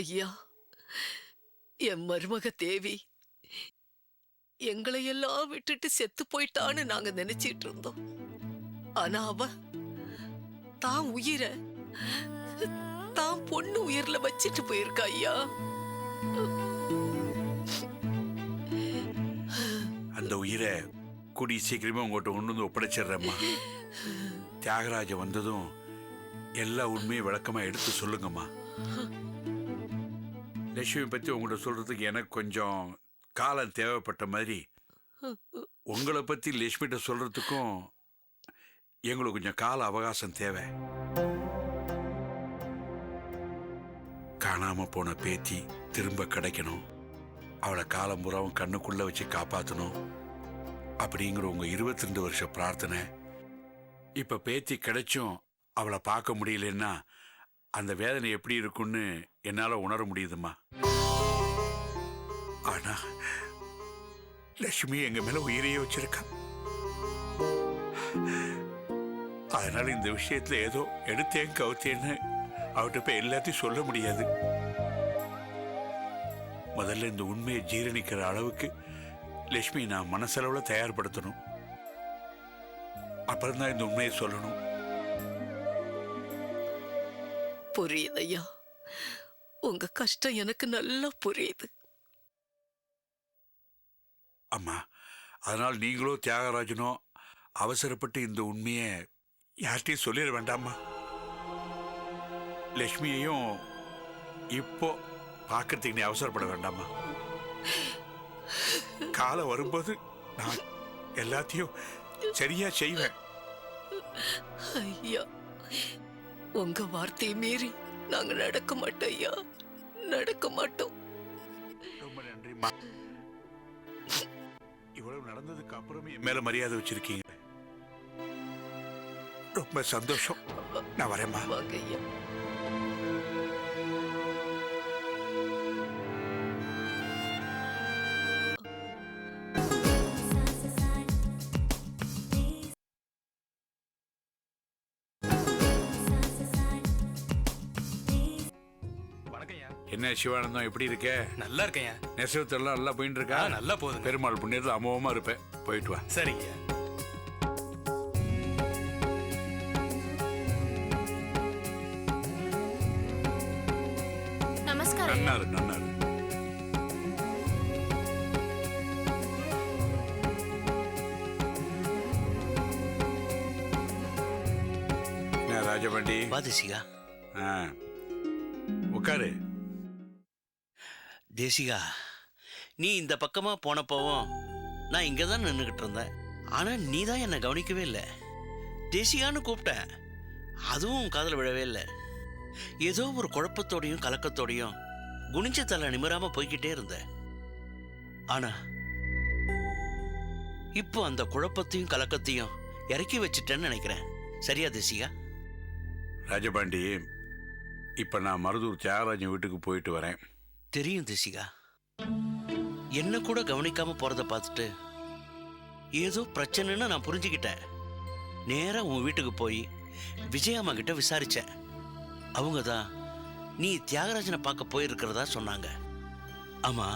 ஐயா என் மருமக தேவி எங்களை எல்லாம் விட்டுட்டு செத்து போயிட்டான்னு நாங்க நினைச்சிட்டு இருந்தோம். ஆனா அவ தான் உயிரை தான் பொண்ணு உயிர்ல வச்சிட்டு போயிருக்கா ஐயா. அந்த உயிரை கூடி சீக்கிரமே உங்கள்கிட்ட கொண்டு வந்து ஒப்படைச்சிடுறேம்மா. தியாகராஜ வந்ததும் எல்லா உண்மையும் விளக்கமா எடுத்து சொல்லுங்கம்மா. லட்சுமி பத்தி உங்கள்கிட்ட சொல்றதுக்கு எனக்கு கொஞ்சம் காலம் தேவைப்பட்ட மாதிரி. உங்களை பத்தி லட்சுமிகிட்ட சொல்றதுக்கும் எங்களுக்கு கொஞ்சம் கால அவகாசம் தேவை. காணாம போன பேத்தி திரும்ப கிடைக்கணும். அவளை காலம் பூராவும் கண்ணுக்குள்ள வச்சு காப்பாற்றணும் அப்படிங்கிற உங்க இருபத்தி ரெண்டு வருஷ பிரார்த்தனை. இப்ப பேத்தி கிடைச்சும் அவளை பார்க்க முடியலன்னா அந்த வேதனை எப்படி இருக்கும்னு என்னால உணர முடியுதும்மா. ஆனா லட்சுமி எங்க மேல உயிரையே வச்சிருக்கா. அதனால இந்த விஷயத்துல ஏதோ எடுத்தேன் கவுத்தேன்னு அவட்ட போய் எல்லாத்தையும் சொல்ல முடியாது. முதல்ல இந்த உண்மையை ஜீரணிக்கிற அளவுக்கு லட்சுமி நான் மனசளவுல தயார்படுத்தணும். அப்புறம் தான் இந்த உண்மையை சொல்லணும். புரியுதையா உங்க கஷ்டம் எனக்கு நல்லா புரியுது. அம்மா அதனால் நீங்களோ தியாகராஜனோ அவசரப்பட்டு இந்த உண்மையை யார்கிட்டையும் சொல்லிட வேண்டாமா லட்சுமியையும் இப்போ பார்க்கறதுக்கு நீ அவசரப்பட வேண்டாமா காலம் வரும்போது நான் எல்லாத்தையும் சரியா செய்வேன். ஐயா உங்க வார்த்தையை மீறி நாங்க நடக்க மாட்டோம் ஐயா. நடக்க மாட்டோம். ரொம்ப நன்றிம்மா. இவ்வளவு நடந்ததுக்கு அப்புறமே என் மேல மரியாதை வச்சிருக்கீங்க. ரொம்ப சந்தோஷம். நான் வரேம்மா. வாங்க ஐயா. என்ன சிவானந்தம் எப்படி இருக்க? நல்லா இருக்கேன்யா. நெசவத்தெல்லாம் நல்லா போயிட்டு இருக்கா நல்லா போகுதுங்க. பெருமாள் புண்ணியத்தில் அமோகமா இருப்பேன். போயிட்டு வா. நமஸ்காரம். நன்னாரு நன்னாரு என்ன ராஜபண்டி? ஆ. உட்காரு. தேசிகா நீ இந்த பக்கமாக போனப்போவும் நான் இங்கே தான் நின்றுக்கிட்டு இருந்தேன். ஆனால் நீ தான் என்னை கவனிக்கவே இல்லை. தேசிகான்னு கூப்பிட்டேன். அதுவும் காதில் விழவே இல்லை. ஏதோ ஒரு குழப்பத்தோடையும் கலக்கத்தோடையும் குனிஞ்ச தலை நிமிராமல் போய்கிட்டே இருந்தேன். ஆனா இப்போ அந்த குழப்பத்தையும் கலக்கத்தையும் இறக்கி வச்சிட்டேன்னு நினைக்கிறேன். சரியா தேசிகா ராஜபாண்டி இப்போ நான் மருதூர் தியாகராஜன் வீட்டுக்கு போயிட்டு வரேன். தெரியும் திசிகா என்ன கூட கவனிக்காம போறத பார்த்துட்டு ஏதோ பிரச்சனைன்னு நான் புரிஞ்சுக்கிட்டேன். நேராக உன் வீட்டுக்கு போய் விஜயம்மா கிட்ட விசாரிச்சேன். அவங்க தான் நீ தியாகராஜனை பார்க்க போயிருக்கிறதா? சொன்னாங்க. ஆமா.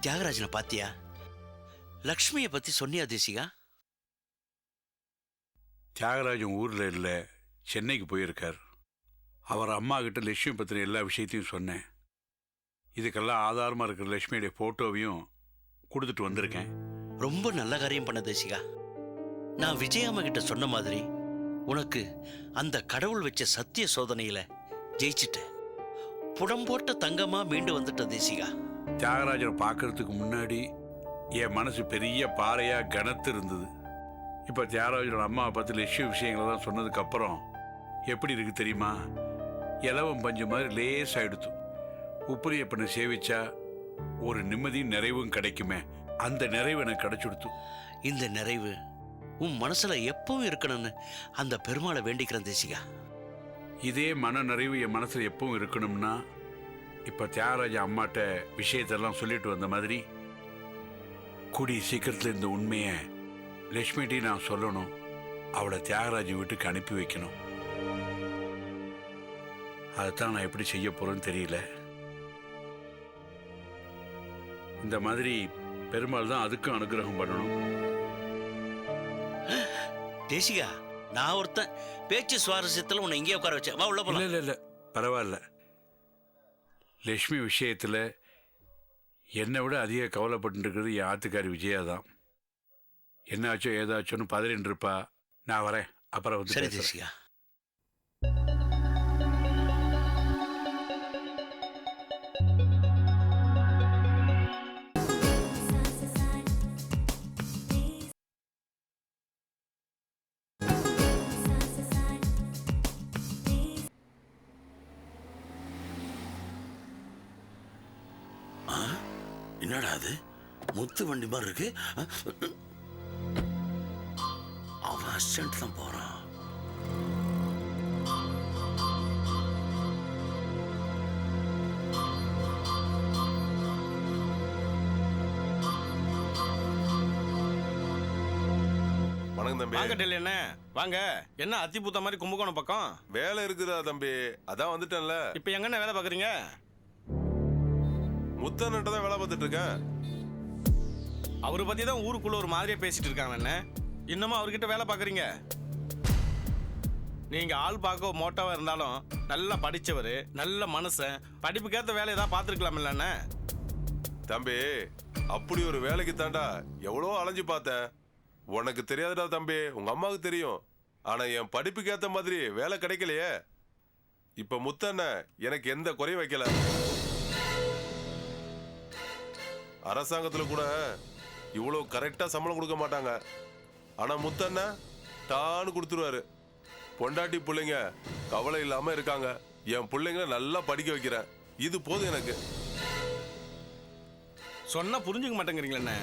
தியாகராஜனை பாத்தியா லக்ஷ்மியை பத்தி சொன்னியா தேசிகா தியாகராஜன் ஊர்ல இல்லை சென்னைக்கு போயிருக்கார். அவர் அம்மா கிட்ட லட்சுமி பத்தின எல்லா விஷயத்தையும் சொன்னேன். இதுக்கெல்லாம் ஆதாரமா இருக்கிற லட்சுமியுடைய போட்டோவையும் கொடுத்துட்டு வந்திருக்கேன். ரொம்ப நல்ல காரியம் பண்ண தேசிகா. நான் விஜயாம்மா கிட்ட சொன்ன மாதிரி உனக்கு அந்த கடவுள் வச்ச சத்திய சோதனையில ஜெயிச்சிட்டேன் புடம்போட்ட தங்கமா மீண்டு வந்துட்ட தேசிகா. தியாகராஜனை பார்க்கறதுக்கு முன்னாடி என் மனசு பெரிய பாறையா கனத்து இருந்தது. இப்ப தியாகராஜனோட அம்மாவை பத்தி லட்சுமி விஷயங்களெல்லாம் சொன்னதுக்கு அப்புறம் எப்படி இருக்கு தெரியுமா? இலவம் பஞ்சு மாதிரி லேஸ் ஆயிடுத்து உப்புரிய பண்ண சேவிச்சா ஒரு நிம்மதியும் நிறைவும் கிடைக்குமே. அந்த நிறைவு எனக்கு கிடைச்சுடுத்து. இந்த நிறைவு உன் மனசுல எப்பவும் இருக்கணும்னு அந்த பெருமாளை வேண்டிக்கிறேன் தேசிகா. இதே மன நிறைவு என் மனசுல எப்பவும் இருக்கணும்னா இப்ப தியாகராஜ அம்மாட்ட விஷயத்தெல்லாம் சொல்லிட்டு வந்த மாதிரி கூடி சீக்கிரத்துல இந்த உண்மையை லட்சுமிகிட்டையும் நான் சொல்லணும். அவளை தியாகராஜ வீட்டுக்கு அனுப்பி வைக்கணும். அதைத்தான் நான் எப்படி செய்ய போறேன்னு தெரியல. இந்த மாதிரி பெருமாள் தான் அதுக்கும் அனுகிரகம் பண்ணணும். தேசிகா நான் ஒருத்தன் பேச்சு சுவாரஸ்யத்தில் உன்னை இங்கேயே உட்கார வச்சேன். வா உள்ள போலாம். இல்ல இல்ல பரவாயில்ல. லட்சுமி விஷயத்துல என்னை விட அதிக கவலைப்பட்டு இருக்கிறது என் ஆத்துக்காரி விஜயா தான். என்னாச்சோ ஏதாச்சோன்னு பதறின்னு இருப்பா நான் வரேன். அப்புறம் வந்து சரி. தேசிகா. என்னடா அது? முத்து வண்டி மாதிரி இருக்கு? அவன் அசிஸ்டன்ட் தான் போறான். வணக்கம் தம்பி. வாங்க டெல்லி என்ன வாங்க. என்ன அத்தி பூத்த மாதிரி கும்பகோணம் பக்கம்? வேலை இருக்குதா தம்பி? அதான் வந்துட்டேன்ல. இப்போ எங்கண்ணே வேலை பார்க்குறீங்க? முத்தன்ட்ட தான் வேலை பார்த்துட்டு இருக்கேன். அவரை பற்றி தான் ஊருக்குள்ள ஒரு மாதிரியே பேசிட்டு இருக்காங்க என்ன இன்னமும் அவர்கிட்ட வேலை பார்க்குறீங்க? நீங்கள் ஆள் பார்க்க மோட்டாவாக இருந்தாலும் நல்லா படித்தவர் நல்ல மனுஷன் படிப்புக்கேற்ற வேலை ஏதாவது பார்த்துருக்கலாம்ல அண்ணே. தம்பி அப்படி ஒரு வேலைக்கு தாண்டா எவ்வளோ அலைஞ்சு பார்த்தேன் உனக்கு தெரியாதுடா தம்பி உங்கள் அம்மாவுக்கு தெரியும். ஆனால் என் படிப்புக்கு மாதிரி வேலை கிடைக்கலையே. இப்போ முத்தண்ண எனக்கு எந்த குறையும் வைக்கல. அரசாங்கத்துல கூட இவ்வளவு கரெக்டா சம்பளம் கொடுக்க மாட்டாங்க. ஆனா முத்தண்ண டான்னு கொடுத்துருவாரு. பொண்டாட்டி பிள்ளைங்க கவலை இல்லாம இருக்காங்க. என் பிள்ளைங்கள நல்லா படிக்க வைக்கிறேன். இது போதும் எனக்கு. சொன்னா புரிஞ்சுக்க மாட்டேங்கிறீங்களே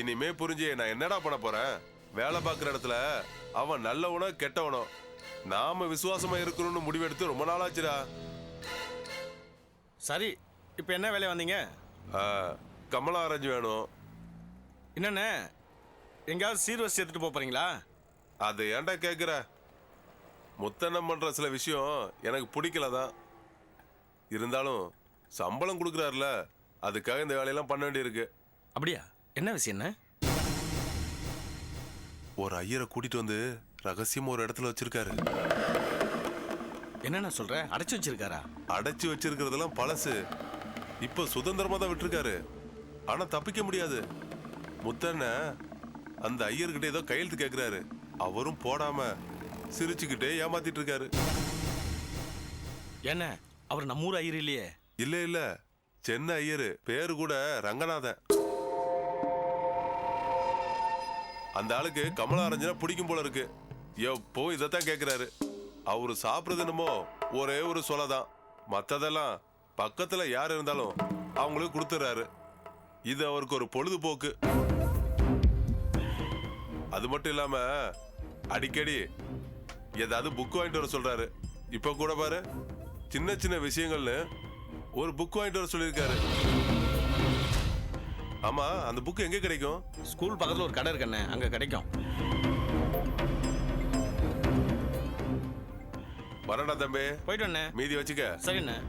இனிமே புரிஞ்சு நான் என்னடா பண்ண போறேன்? வேலை பார்க்குற இடத்துல அவன் நல்லவனோ கெட்டவனோ? நாம விசுவாசமா இருக்கணும்னு முடிவெடுத்து ரொம்ப நாளாச்சுடா. சரி இப்போ என்ன வேலையை வந்தீங்க? கமலா ஆரஞ்சு வேணும். என்னண்ணே? எங்கேயாவது சீர்வரிசை எடுத்துட்டு போப் போறீங்களா? அதை ஏன்டா கேட்குற முத்தண்ணம் பண்ற சில விஷயம் எனக்கு பிடிக்கல தான் இருந்தாலும் சம்பளம் கொடுக்குறாருல அதுக்காக இந்த வேலையெல்லாம் பண்ண வேண்டியிருக்கு. அப்படியா? என்ன விஷயம் என்ன? ஒரு ஐயரை கூட்டிட்டு வந்து ரகசியமா ஒரு இடத்துல வச்சிருக்காரு. என்னண்ணே சொல்ற? அடைச்சு வச்சிருக்காரா? அடைச்சு வச்சிருக்கிறதெல்லாம் பழசு. இப்ப சுதந்திரமா தான் விட்டுருக்காரு. ஆனா தப்பிக்க முடியாது. முத்தண்ண அந்த ஐயர்கிட்ட ஏதோ கையெழுத்து கேக்குறாரு. அவரும் போடாம சிரிச்சுக்கிட்டே ஏமாத்திட்டு இருக்காரு என்ன? அவர் நம்ம ஊர் ஐயர் இல்லையே? இல்ல இல்ல. சென்னை ஐயரு. பேரு கூட ரங்கநாதன். அந்த ஆளுக்கு கமலா அரஞ்சனா பிடிக்கும் போல இருக்கு. எப்போ இதைத்தான் கேக்குறாரு. அவரு சாப்பிடுறது என்னமோ ஒரே ஒரு சொலதான். மத்ததெல்லாம் பக்கத்துல யார் இருந்தாலும் அவங்களுக்கு கொடுத்துறாரு. இது அவருக்கு ஒரு பொழுதுபோக்கு. அது மட்டும் இல்லாம அடிக்கடி ஏதாவது புக் வாங்கிட்டு வர சொல்றாரு. இப்ப கூட பாரு சின்ன சின்ன விஷயங்கள்னு ஒரு புக் வாங்கிட்டு வர சொல்லியிருக்காரு. ஆமா அந்த புக் எங்க கிடைக்கும்? ஸ்கூல் பக்கத்துல ஒரு கடை இருக்கண்ணே அங்க கிடைக்கும். வரடா தம்பி. போயிட்டு மீதி வச்சுக்க. சரிண்ணே.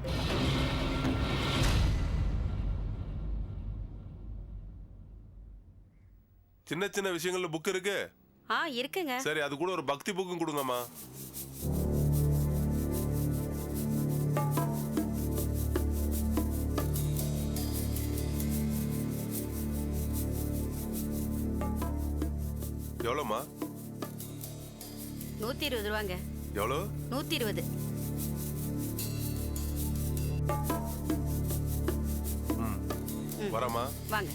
சின்ன சின்ன விஷயங்கள்ல புக் இருக்கு? ஆ இருக்குங்க. சரி அது கூட ஒரு பக்தி புக்கும் கொடுங்கம்மா. எவ்வளோம்மா? நூத்தி இருபது ரூபாங்க. எவ்வளோ? நூத்தி இருபது வரமா வாங்க.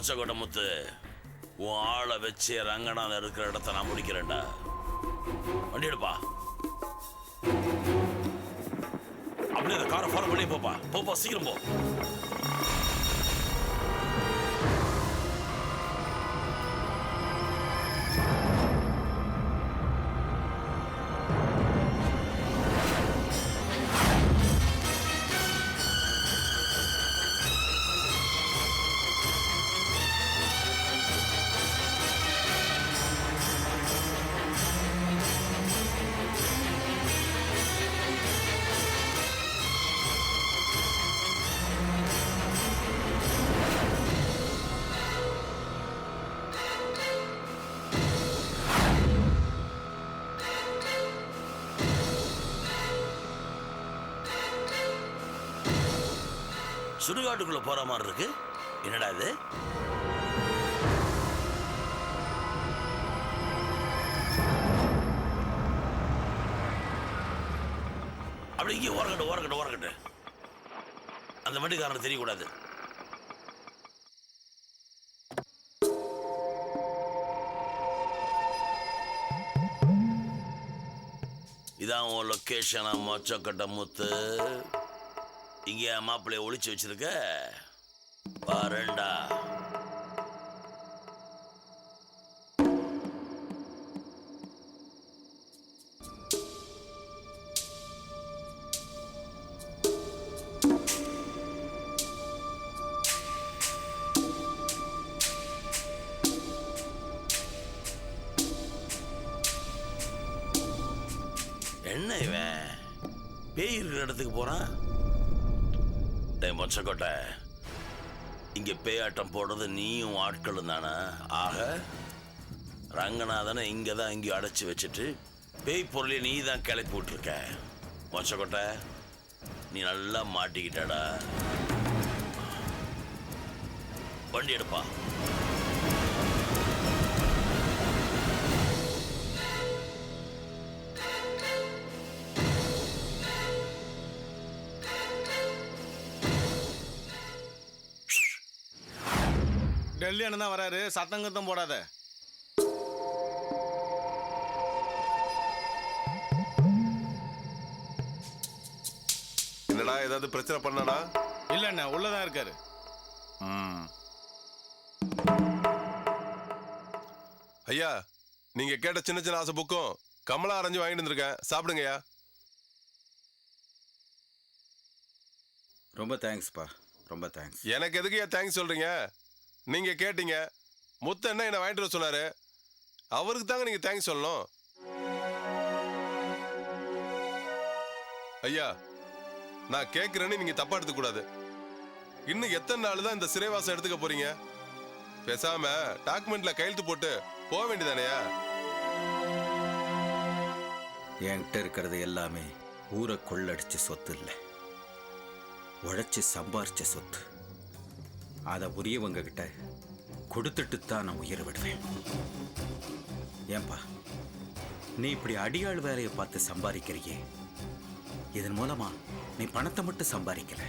மொச்சக்கொட்டை முத்து உன் ஆளை வச்சு ரங்கநாதன் இருக்கிற இடத்த நான் முடிக்கிறேன்டா. வண்டி எடுப்பா அப்படியே அந்த காரை ஃபாலோ பண்ணி போப்பா. போப்பா சீக்கிரம் போ. சுடுகாட்டுக்குள்ள போற மாதிரி இருக்கு. என்னடா இது? அப்படி இங்கே ஓரக்கட்டு ஓரக்கட்டு ஓரக்கட்டு அந்த வண்டிக்காரன் தெரியக்கூடாது. இதான் உன் லொக்கேஷனா மொச்சக்கட்ட முத்து. இங்கே மாப்பிள்ளைய ஒழிச்சு வச்சிருக்க? பாருண்டா. என்ன இவன்? பேய் இருக்கிற இடத்துக்கு போறான்? மொச்சக்கொட்டை இங்கே பேயாட்டம் போடுறது நீயும் ஆட்களும் தானே? ஆக ரங்கநாதனை இங்கே தான் இங்கேயும் அடைச்சி வச்சுட்டு பேய் பொருளை நீ தான் கிளப்பி விட்டுருக்க. மொச்சக்கொட்டை நீ நல்லா மாட்டிக்கிட்டடா. வண்டி எடுப்பா. டெல்லி அண்ணன் தான் வராரு. சத்தங்கத்தம் போடாத. என்னடா ஏதாவது பிரச்சனை பண்ணானா இல்ல அண்ணன் உள்ளதான் இருக்காரு. ம். ஐயா நீங்க கேட்ட சின்ன சின்ன ஆசை புக்கும் கமலா அரைஞ்சு வாங்கிட்டு வந்திருக்கேன். சாப்பிடுங்கய்யா. ரொம்ப தேங்க்ஸ்ப்பா ரொம்ப தேங்க்ஸ் எனக்கு எதுக்கு ஏன் தேங்க்ஸ் சொல்றீங்க? நீங்கள் கேட்டீங்க. முத்த என்ன என்னை வாங்கிட்டு வர சொன்னார். அவருக்கு தாங்க நீங்கள் தேங்க்ஸ் சொல்லணும். ஐயா நான் கேட்குறேன்னு நீங்கள் தப்பாக எடுத்துக்கூடாது இன்னும் எத்தனை நாள் தான் இந்த சிறைவாசம் எடுத்துக்க போறீங்க? பேசாம டாக்குமெண்ட்ல கையெழுத்து போட்டு போக வேண்டியதானையா என்கிட்ட இருக்கிறது எல்லாமே ஊரை கொள்ளடிச்ச சொத்து இல்லை. உழைச்சி சம்பாரிச்ச சொத்து. அதை உரியவங்க கிட்ட கொடுத்துட்டு தான் நான் உயிரை விடுவேன். ஏன்பா நீ இப்படி அடியாள் வேலையை பார்த்து சம்பாதிக்கிறியே? இதன் மூலமா நீ பணத்தை மட்டும் சம்பாதிக்கல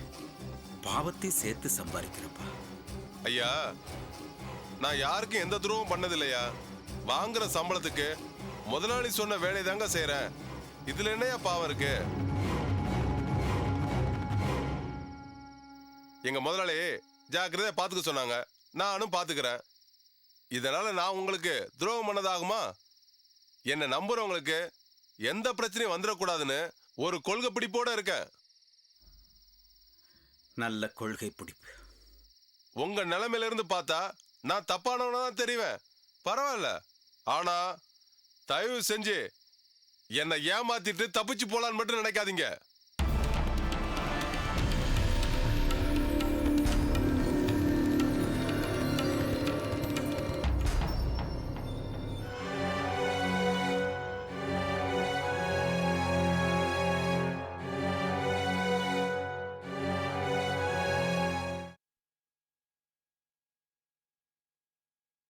பாவத்தையும் சேர்த்து சம்பாதிக்கிறப்பா ஐயா நான் யாருக்கும் எந்த துரோகம் பண்ணதில்லையா? வாங்குற சம்பளத்துக்கு முதலாளி சொன்ன வேலையை தாங்க செய்யறேன் இதுல என்னையா பாவம் இருக்கு? எங்க முதலாளி ஜாக்கிரதையா பாத்துக்க சொன்னாங்க. நானும் பாத்துக்கிறேன் இதனால நான் உங்களுக்கு துரோகம் பண்ணதாகுமா? என்னை நம்புறவங்களுக்கு எந்த பிரச்சனையும் வந்துடக்கூடாதுன்னு ஒரு கொள்கை பிடிப்போட இருக்கேன். நல்ல கொள்கை பிடிப்பு. உங்க நிலைமையில இருந்து பார்த்தா நான் தப்பானவனா தான் தெரிவேன். பரவாயில்ல. ஆனா தயவு செஞ்சு என்னை ஏமாத்திட்டு தப்பிச்சு போலான்னு மட்டும் நினைக்காதீங்க.